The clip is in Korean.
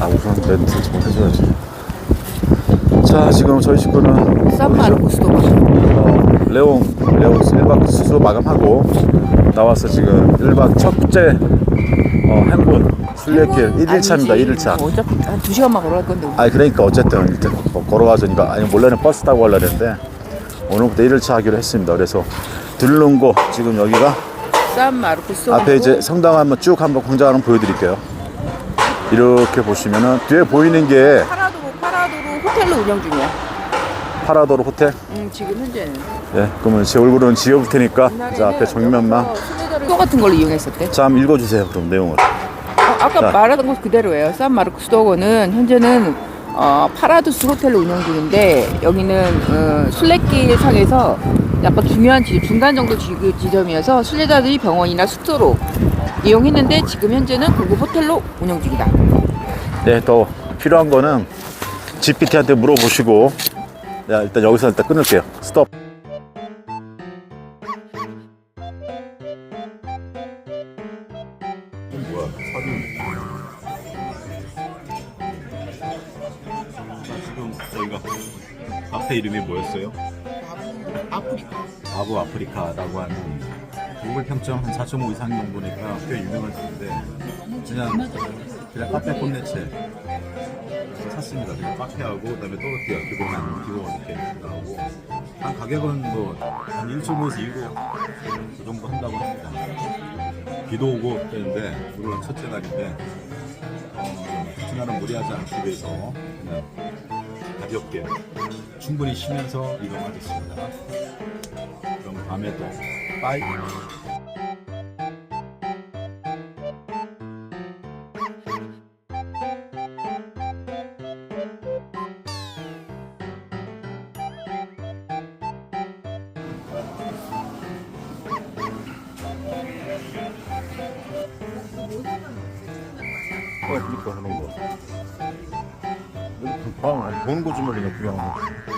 아 우선 멘트 좀 해줘야지 자 지금 저희 식구는 산마르코스도 어, 레옹 레옹 1박 수수 마감하고 나와서 지금. 1박 첫째 어, 행군. 순례길 1일차입니다 1일차. 어차피 한 2시간만 걸어갈 건데. 아니 그러니까 어쨌든 일단 뭐 걸어가자니까. 아니 원래는 버스 타고 가려고 했는데 오늘부터 1일차 하기로 했습니다. 그래서 들른거 지금 여기가 산 마르코스 앞에 이제 성당 한번 쭉 한번 광장 한번 보여드릴게요. 이렇게 보시면은 뒤에 보이는 게 파라도로 파라도로 호텔로 운영 중이야 파라도르 호텔 음 지금 현재는 예 그러면 제 얼굴은 지워볼 테니까 자 앞에 정면만 또 같은 걸로 이용했었대 자 한번 읽어주세요 그럼 내용을 어, 아까 자. 말하던 것 그대로예요. 산 마르코스도어는 현재는 어, 파라두스 호텔로 운영 중인데 여기는 어, 순례길 상에서 약간 중요한 지점, 중간 정도 지, 그 지점이어서 순례자들이 병원이나 숙소로 이용했는데 지금 현재는 고급 호텔로 운영 중이다. 네 더 필요한 거는 GPT한테 물어보시고 네, 일단 여기서 일단 끊을게요 스톱 뭐야? 사진. 자, 지금 저희가 카페 이름이 뭐였어요? 아프리카. 아부 아프리카라고 하는 구글 평점 한 4.5 이상 정도니까 꽤 유명한 집인데 그냥 그냥 카페 콘네체 샀습니다. 그냥 카페하고 그다음에 또르띠아 기본 한 기본 이렇게 나오고 한 가격은 뭐한 1.5에서 2고 그 정도 한다고 합니다. 비도 오고 그랬는데 물론 첫째 날인데 어, 그날은 무리하지 않기 위해서 그냥 가볍게 충분히 쉬면서 이동하겠습니다. 그럼 다음에 또 빠이. 어, 그러니까 하는 거. 방 아니 보는 거좀 말이냐 구경하는 거.